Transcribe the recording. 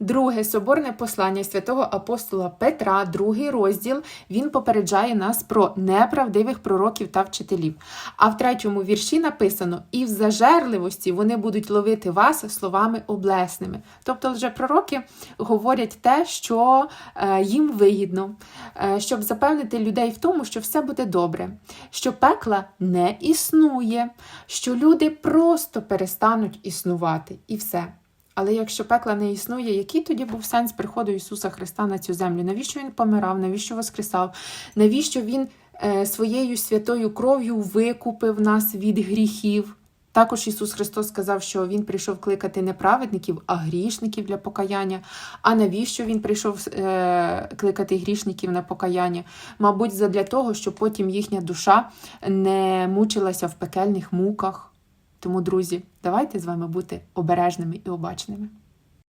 Друге соборне послання святого апостола Петра, другий розділ, він попереджає нас про неправдивих пророків та вчителів. А в третьому вірші написано: і в зажерливості вони будуть ловити вас словами облесними. Тобто, лжепророки говорять те, що е, їм вигідно, е, щоб запевнити людей в тому, що все буде добре, що пекла не існує, що люди просто перестануть існувати, і все. Але якщо пекла не існує, який тоді був сенс приходу Ісуса Христа на цю землю? Навіщо Він помирав? Навіщо воскресав? Навіщо Він е, своєю святою кров'ю викупив нас від гріхів? Також Ісус Христос сказав, що Він прийшов кликати не праведників, а грішників для покаяння. А навіщо Він прийшов е, кликати грішників на покаяння? Мабуть, задля того, щоб потім їхня душа не мучилася в пекельних муках. Тому, друзі, давайте з вами бути обережними і обачними.